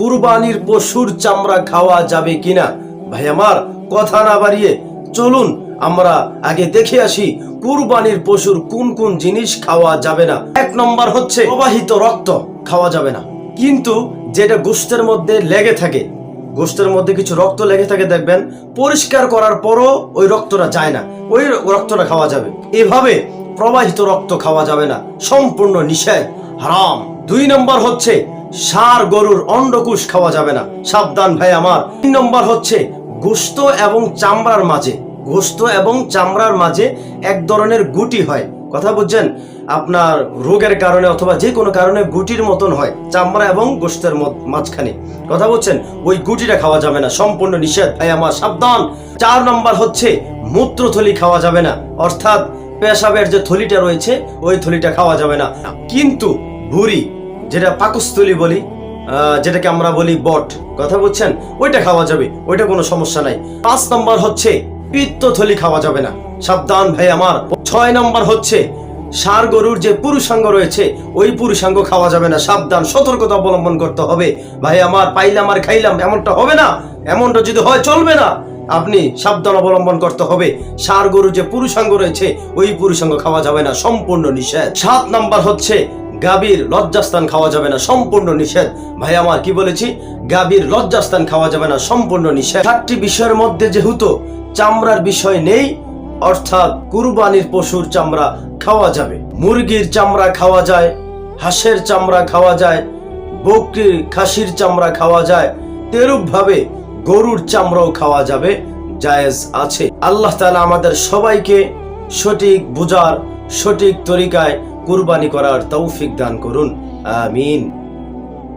কুরবানির পশুর চামড়া খাওয়া যাবে কিনা? ভাই আমার, কথা না বাড়িয়ে চলুন, আমরা আগে দেখে আসি কুরবানির পশুর কোন কোন জিনিস খাওয়া যাবে না। এক নম্বর হচ্ছে প্রবাহিত রক্ত খাওয়া যাবে না। কিন্তু যেটা গোষ্ঠের মধ্যে লেগে থাকে, গোষ্ঠের মধ্যে কিছু রক্ত লেগে থাকে দেখবেন, পরিষ্কার করার পরও ওই রক্তটা যায় না, ওই রক্তটা খাওয়া যাবে। এভাবে প্রবাহিত রক্ত খাওয়া যাবে না, সম্পূর্ণ নিষেধ, হারাম। দুই নম্বর হচ্ছে সার গরুর অন্ডকুশ খাওয়া যাবে না। সাবধান ভাই আমার। তিন নম্বর হচ্ছে গোস্ত এবং চামড়ার মাঝে। গোস্ত এবং চামড়ার মাঝে এক ধরনের গুটি হয়। কথা বুঝছেন? আপনার রোগের কারণে অথবা যে কোনো কারণে গুটির মতন হয়, চামড়া এবং গোস্তের মাঝখানে। কথা বলছেন ওই গুটিটা খাওয়া যাবে না। সম্পূর্ণ নিষেধ ভাই আমার। সাবধান। চার নম্বর হচ্ছে মূত্রথলি খাওয়া যাবে না। অর্থাৎ পেশাবের যে থলিটা রয়েছে, ওই থলিটা খাওয়া যাবে না। কিন্তু ভুরি যেটা পাকস্থলী বলি যেটাকে আমরা বলি বট। কথা বলছেন ওইটা খাওয়া যাবে, ওইটা কোনো সমস্যা নাই। পাঁচ নম্বর হচ্ছে, পিত্তথলি খাওয়া যাবে না। সাবধান ভাই আমার। ছয় নম্বর হচ্ছে ষাঁড় গরুর যে পুরুষাঙ্গ রয়েছে, ওই পুরুষাঙ্গ খাওয়া যাবে না। সাবধান, সতর্কতা অবলম্বন করতে হবে। ভাই আমার, পাইলাম আর খাইলাম, এমনটা হবে না। এমনটা যদি হয়, চলবে না। আপনি সাবধান অবলম্বন করতে হবে। ষাঁড় গরু যে পুরুষাঙ্গ রয়েছে, ওই পুরুষাঙ্গ খাওয়া যাবে না। সম্পূর্ণ নিষেধ। সাত নাম্বার হচ্ছে গাভীর লজ্জাস্থান খাওয়া যাবে না, সম্পূর্ণ নিষেধ। ভাই, আমার কি বলেছি? গাভীর লজ্জাস্থান খাওয়া যাবে না, সম্পূর্ণ নিষেধ। সাতটি বিষয়ের মধ্যে যেহেতু চামড়ার বিষয় নেই, অর্থাৎ কুরবানির পশুর চামড়া খাওয়া যাবে। মুরগির চামড়া খাওয়া যায়, হাঁসের চামড়া খাওয়া যায় বকরির খাসির চামড়া খাওয়া যায় তেরূপ ভাবে গরুর চামড়াও খাওয়া যাবে, জায়েজ আছে। আল্লাহ তালা আমাদের সবাইকে সঠিক বুঝার, সঠিক তরিকায় কুরবানি করার তৌফিক দান করুন। আমিন।